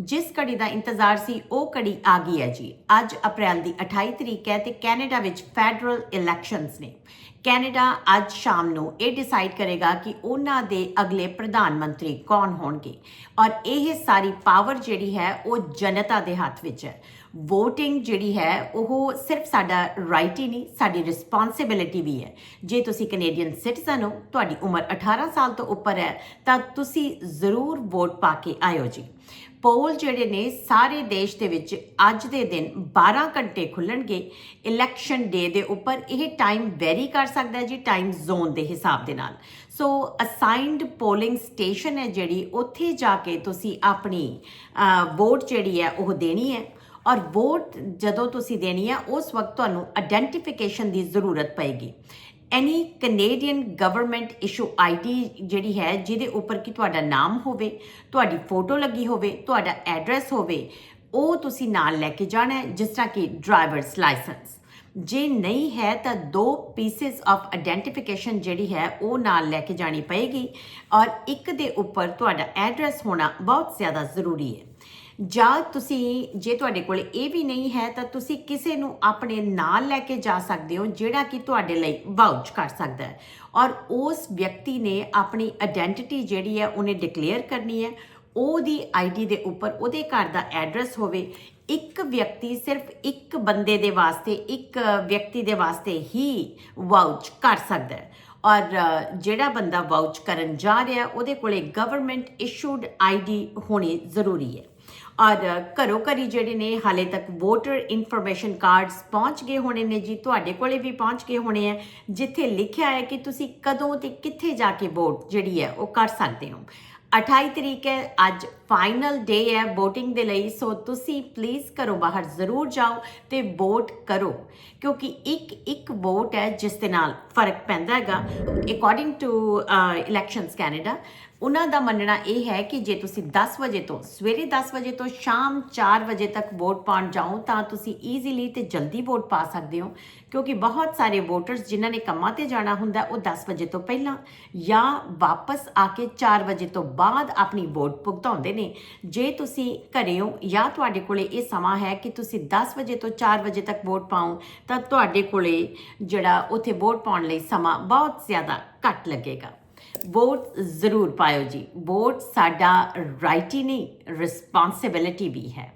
ਜਿਸ ਘੜੀ ਦਾ ਇੰਤਜ਼ਾਰ ਸੀ, ਉਹ ਘੜੀ ਆ ਗਈ ਹੈ ਜੀ। ਅੱਜ ਅਪ੍ਰੈਲ ਦੀ 28 ਤਰੀਕ ਹੈ ਤੇ ਕੈਨੇਡਾ ਵਿੱਚ ਫੈਡਰਲ ਇਲੈਕਸ਼ਨਸ ਨੇ। ਕੈਨੇਡਾ ਅੱਜ ਸ਼ਾਮ ਨੂੰ ਇਹ ਡਿਸਾਈਡ ਕਰੇਗਾ ਕਿ ਉਹਨਾਂ ਦੇ ਅਗਲੇ ਪ੍ਰਧਾਨ ਮੰਤਰੀ ਕੌਣ ਹੋਣਗੇ। ਔਰ ਇਹ ਸਾਰੀ ਪਾਵਰ ਜਿਹੜੀ ਹੈ, ਉਹ ਜਨਤਾ ਦੇ ਹੱਥ ਵਿੱਚ ਹੈ। VOTING ਜਿਹੜੀ ਹੈ, ਉਹ ਸਿਰਫ ਸਾਡਾ ਰਾਈਟ ਹੀ ਨਹੀਂ, ਸਾਡੀ ਰਿਸਪੌਂਸਿਬਿਲਿਟੀ ਵੀ ਹੈ। ਜੇ ਤੁਸੀਂ ਕੈਨੇਡੀਅਨ ਸਿਟੀਜ਼ਨ ਹੋ, ਤੁਹਾਡੀ ਉਮਰ 18 ਸਾਲ ਤੋਂ ਉੱਪਰ ਹੈ, ਤਾਂ ਤੁਸੀਂ ਜ਼ਰੂਰ ਵੋਟ ਪਾ ਕੇ ਆਇਓ ਜੀ। ਪੋਲ ਜਿਹੜੇ ਨੇ, ਸਾਰੇ ਦੇਸ਼ ਦੇ ਵਿੱਚ ਅੱਜ ਦੇ ਦਿਨ 12 ਘੰਟੇ ਖੁੱਲਣਗੇ। ਇਲੈਕਸ਼ਨ ਡੇ ਦੇ ਉੱਪਰ ਇਹ ਟਾਈਮ ਵੈਰੀ ਕਰ ਸਕਦਾ ਹੈ ਜੀ ਟਾਈਮ ਜ਼ੋਨ ਦੇ ਹਿਸਾਬ ਦੇ ਨਾਲ। ਸੋ ਅਸਾਈਨਡ ਪੋਲਿੰਗ ਸਟੇਸ਼ਨ ਹੈ ਜਿਹੜੀ, ਉੱਥੇ ਜਾ ਕੇ ਤੁਸੀਂ ਆਪਣੀ ਵੋਟ ਜਿਹੜੀ ਹੈ, ਉਹ ਦੇਣੀ ਹੈ। ਔਰ ਵੋਟ ਜਦੋਂ ਤੁਸੀਂ ਦੇਣੀ ਹੈ, ਉਸ ਵਕਤ ਤੁਹਾਨੂੰ ਆਇਡੈਂਟੀਫਿਕੇਸ਼ਨ ਦੀ ਜ਼ਰੂਰਤ ਪਏਗੀ। Any Canadian government issue ID ਜਿਹੜੀ ਹੈ, ਜਿਹਦੇ ਉੱਪਰ ਕਿ ਤੁਹਾਡਾ ਨਾਮ ਹੋਵੇ, ਤੁਹਾਡੀ ਫੋਟੋ ਲੱਗੀ ਹੋਵੇ, ਤੁਹਾਡਾ ਐਡਰੈਸ ਹੋਵੇ, ਉਹ ਤੁਸੀਂ ਨਾਲ ਲੈ ਕੇ ਜਾਣਾ ਹੈ, ਜਿਸ ਤਰ੍ਹਾਂ ਕਿ ਡਰਾਈਵਰਸ ਲਾਇਸੈਂਸ ਜੇ ਨਹੀਂ ਹੈ, ਤਾਂ ਦੋ ਪੀਸਸ ਆਫ ਆਇਡੈਂਟੀਫਿਕੇਸ਼ਨ ਜਿਹੜੀ ਹੈ, ਉਹ ਨਾਲ ਲੈ ਕੇ ਜਾਣੀ ਪਏਗੀ। ਔਰ ਇੱਕ ਦੇ ਉੱਪਰ ਤੁਹਾਡਾ ਐਡਰੈਸ ਹੋਣਾ ਬਹੁਤ ਜ਼ਿਆਦਾ ਜ਼ਰੂਰੀ ਹੈ। ਜਾਂ ਤੁਸੀਂ, ਜੇ ਤੁਹਾਡੇ ਕੋਲ ਇਹ ਵੀ ਨਹੀਂ ਹੈ, ਤਾਂ ਤੁਸੀਂ ਕਿਸੇ ਨੂੰ ਆਪਣੇ ਨਾਲ ਲੈ ਕੇ ਜਾ ਸਕਦੇ ਹੋ, ਜਿਹੜਾ ਕਿ ਤੁਹਾਡੇ ਲਈ ਵਾਊਚ ਕਰ ਸਕਦਾ ਹੈ। ਔਰ ਉਸ ਵਿਅਕਤੀ ਨੇ ਆਪਣੀ ਆਇਡੈਂਟੀਟੀ ਜਿਹੜੀ ਹੈ, ਉਹਨੇ ਡਿਕਲੇਅਰ ਕਰਨੀ ਹੈ। ਉਹਦੀ ਆਈਡੀ ਦੇ ਉੱਪਰ ਉਹਦੇ ਘਰ ਦਾ ਐਡਰੈਸ ਹੋਵੇ। ਇੱਕ ਵਿਅਕਤੀ ਸਿਰਫ ਇੱਕ ਬੰਦੇ ਦੇ ਵਾਸਤੇ, ਇੱਕ ਵਿਅਕਤੀ ਦੇ ਵਾਸਤੇ ਹੀ ਵਾਊਚ ਕਰ ਸਕਦਾ ਹੈ। ਔਰ, ਜਿਹੜਾ ਬੰਦਾ ਵਾਊਚ ਕਰਨ ਜਾ ਰਿਹਾ, ਉਹਦੇ ਕੋਲੇ ਗਵਰਨਮੈਂਟ ਇਸ਼ੂਡ ਆਈਡੀ ਹੋਣੀ ਜ਼ਰੂਰੀ ਹੈ। ਔਰ ਘਰੋ ਘਰੀ ਜਿਹੜੇ ਨੇ ਹਾਲੇ ਤੱਕ ਵੋਟਰ ਇਨਫੋਰਮੇਸ਼ਨ ਕਾਰਡਸ ਪਹੁੰਚ ਗਏ ਹੋਣੇ ਨੇ ਜੀ, ਤੁਹਾਡੇ ਕੋਲੇ ਵੀ ਪਹੁੰਚ ਗਏ ਹੋਣੇ ਆ, ਜਿੱਥੇ ਲਿਖਿਆ ਹੈ ਕਿ ਤੁਸੀਂ ਕਦੋਂ ਤੇ ਕਿੱਥੇ ਜਾ ਕੇ ਵੋਟ ਜਿਹੜੀ ਹੈ ਉਹ ਕਰ ਸਕਦੇ ਹੋ। 28 ਤਰੀਕ ਹੈ, ਅੱਜ ਫਾਈਨਲ ਡੇ ਹੈ VOTING ਦੇ ਲਈ, ਸੋ ਤੁਸੀਂ ਪਲੀਜ਼ ਘਰੋਂ ਬਾਹਰ ਜ਼ਰੂਰ ਜਾਓ ਤੇ ਵੋਟ ਕਰੋ, ਕਿਉਂਕਿ ਇੱਕ ਇੱਕ ਵੋਟ ਹੈ ਜਿਸ ਦੇ ਨਾਲ ਫ਼ਰਕ ਪੈਂਦਾ ਹੈਗਾ। ਅਕੋਰਡਿੰਗ ਟੂ ਇਲੈਕਸ਼ਨਸ ਕੈਨੇਡਾ ਉਹਨਾਂ ਦਾ ਮੰਨਣਾ ਇਹ ਹੈ ਕਿ ਜੇ ਤੁਸੀਂ 10 ਵਜੇ ਤੋਂ ਸਵੇਰੇ 10 ਵਜੇ ਤੋਂ ਸ਼ਾਮ 4 ਵਜੇ ਤੱਕ ਵੋਟ ਪਾਉਣ ਜਾਓ, ਤਾਂ ਤੁਸੀਂ ਈਜ਼ੀਲੀ ਤੇ ਜਲਦੀ ਵੋਟ ਪਾ ਸਕਦੇ ਹੋ। ਕਿਉਂਕਿ ਬਹੁਤ ਸਾਰੇ ਵੋਟਰਸ ਜਿਨ੍ਹਾਂ ਨੇ ਕੰਮਾਂ ਤੇ ਜਾਣਾ ਹੁੰਦਾ, ਉਹ 10 ਵਜੇ ਤੋਂ ਪਹਿਲਾਂ ਜਾਂ ਵਾਪਸ ਆ ਕੇ 4 ਵਜੇ ਤੋਂ ਬਾਅਦ ਆਪਣੀ ਵੋਟ ਭੁਗਤਾਉਂਦੇ ਨੇ। ਜੇ ਤੁਸੀਂ ਘਰੇ ਹੋ ਜਾਂ ਤੁਹਾਡੇ ਕੋਲੇ ਇਹ ਸਮਾਂ ਹੈ ਕਿ ਤੁਸੀਂ 10 ਵਜੇ ਤੋਂ 4 ਵਜੇ ਤੱਕ ਵੋਟ ਪਾਓ, ਤਾਂ ਤੁਹਾਡੇ ਕੋਲੇ ਜਿਹੜਾ ਉੱਥੇ ਵੋਟ ਪਾਉਣ ਲਈ ਸਮਾਂ ਬਹੁਤ ਜ਼ਿਆਦਾ ਘੱਟ ਲੱਗੇਗਾ। ਵੋਟ ਜ਼ਰੂਰ ਪਾਇਓ ਜੀ। ਵੋਟ ਸਾਡਾ ਰਾਈਟ ਹੀ ਨਹੀਂ ਰਿਸਪੌਂਸਿਬਿਲਿਟੀ ਵੀ ਹੈ।